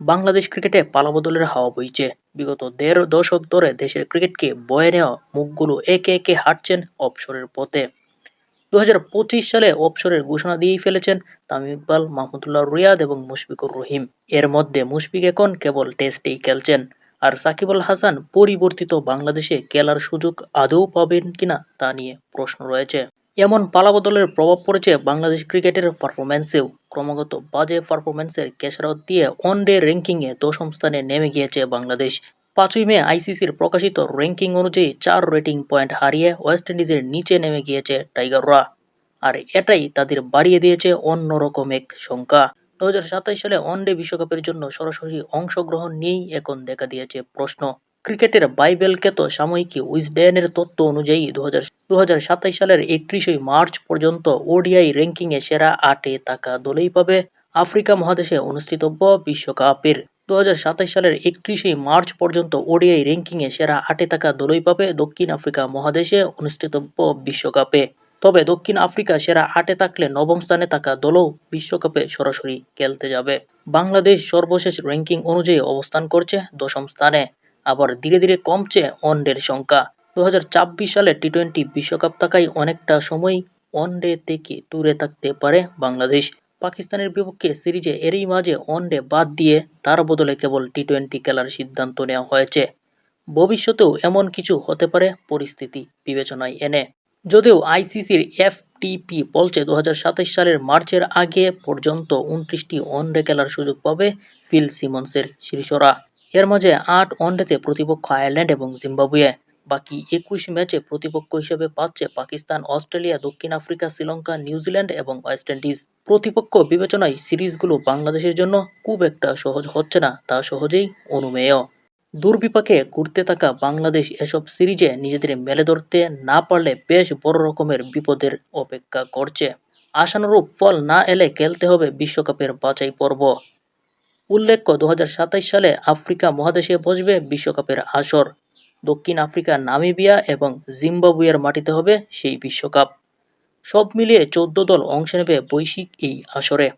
বাংলাদেশ ক্রিকেটে পালাবদলের হাওয়া বইছে। বিগত দেড় দশক ধরে দেশের ক্রিকেটকে বয়ে নেওয়া মুখগুলো একে একে হাঁটছেন অবসরের পথে। দু হাজার পঁচিশ সালে অবসরের ঘোষণা দিয়েই ফেলেছেন তামিম ইকবাল, মাহমুদুল্লাহ রিয়াদ এবং মুশফিকুর রহিম। এর মধ্যে মুশফিক এখন কেবল টেস্টেই খেলছেন। আর সাকিব আল হাসান পরিবর্তিত বাংলাদেশে খেলার সুযোগ আদৌ পাবেন কিনা তা নিয়ে প্রশ্ন রয়েছে। এমন পালাবদলের প্রভাব পড়েছে বাংলাদেশ ক্রিকেটের পারফরম্যান্সেও। ক্রমাগত বাজে পারফরম্যান্সের কেশরাত দিয়ে ওয়ানডে র্যাঙ্কিংয়ে দশম স্থানে নেমে গিয়েছে বাংলাদেশ। পাঁচই মে আইসিসির প্রকাশিত র্যাঙ্কিং অনুযায়ী চার রেটিং পয়েন্ট হারিয়ে ওয়েস্ট ইন্ডিজের নিচে নেমে গিয়েছে টাইগাররা। আর এটাই তাদের বাড়িয়ে দিয়েছে অন্যরকম এক সংখ্যা দু হাজার সাতাশ সালে ওয়ানডে বিশ্বকাপের জন্য সরাসরি অংশগ্রহণ নিয়েই এখন দেখা দিয়েছে প্রশ্ন। ক্রিকেটের বাইবেল খ্যাত সাময়িকী উইজডেনের তত্ত্ব অনুযায়ী দু হাজার দু হাজার সালের একত্রিশে মার্চ পর্যন্ত ওডিআই র্যাঙ্কিংয়ে সেরা আটে থাকা দলেই পাবে আফ্রিকা মহাদেশে অনুষ্ঠিতব্য বিশ্বকাপের। দু হাজার সাতাশ সালের একত্রিশে মার্চ পর্যন্ত ওডিআই র্যাঙ্কিংয়ে সেরা আটে থাকা দলই পাবে দক্ষিণ আফ্রিকা মহাদেশে অনুষ্ঠিতব্য বিশ্বকাপে। তবে দক্ষিণ আফ্রিকা সেরা আটে থাকলে নবম স্থানে থাকা দলও বিশ্বকাপে সরাসরি খেলতে যাবে। বাংলাদেশ সর্বশেষ র্যাঙ্কিং অনুযায়ী অবস্থান করছে দশম স্থানে। আবার ধীরে ধীরে কমছে ওয়ানডের সংখ্যা। দু সালে টি টোয়েন্টি বিশ্বকাপ থাকায় অনেকটা সময় ওয়ানডে থেকে দূরে থাকতে পারে বাংলাদেশ। পাকিস্তানের বিপক্ষে সিরিজে এরই মাঝে ওয়ানডে বাদ দিয়ে তার বদলে কেবল টি টোয়েন্টি খেলার সিদ্ধান্ত নেওয়া হয়েছে। ভবিষ্যতেও এমন কিছু হতে পারে পরিস্থিতি বিবেচনায় এনে। যদিও আইসিসির এফটিপি বলছে দু হাজার সাতাশ সালের মার্চের আগে পর্যন্ত উনত্রিশটি ওয়ানডে খেলার সুযোগ পাবে ফিল সিমন্সের শীর্ষরা এর মাঝে আট ওয়ানডেতে প্রতিপক্ষ আয়ারল্যান্ড এবং জিম্বাবুয়ে। বাকি একুশ ম্যাচে প্রতিপক্ষ হিসেবে পাচ্ছে পাকিস্তান, অস্ট্রেলিয়া, দক্ষিণ আফ্রিকা, শ্রীলঙ্কা, নিউজিল্যান্ড এবং ওয়েস্ট ইন্ডিজ। প্রতিপক্ষ বিবেচনায় সিরিজগুলো বাংলাদেশের জন্য খুব একটা সহজ হচ্ছে না, তা সহজেই অনুমেয়। দুর্বিপাকে ঘুরতে থাকা বাংলাদেশ এসব সিরিজে নিজেদের মেলে ধরতে না পারলে বেশ বড় রকমের বিপদের অপেক্ষা করছে। আশানুরূপ ফল না এলে খেলতে হবে বিশ্বকাপের বাছাই পর্ব উল্লেখ্য দু সালে আফ্রিকা মহাদেশে বসবে বিশ্বকাপের আসর। দক্ষিণ আফ্রিকা নামিবিয়া এবং জিম্বাবুয়ের মাটিতে হবে সেই বিশ্বকাপ। সব মিলিয়ে চোদ্দ দল অংশ নেবে বৈশ্বিক এই আসরে।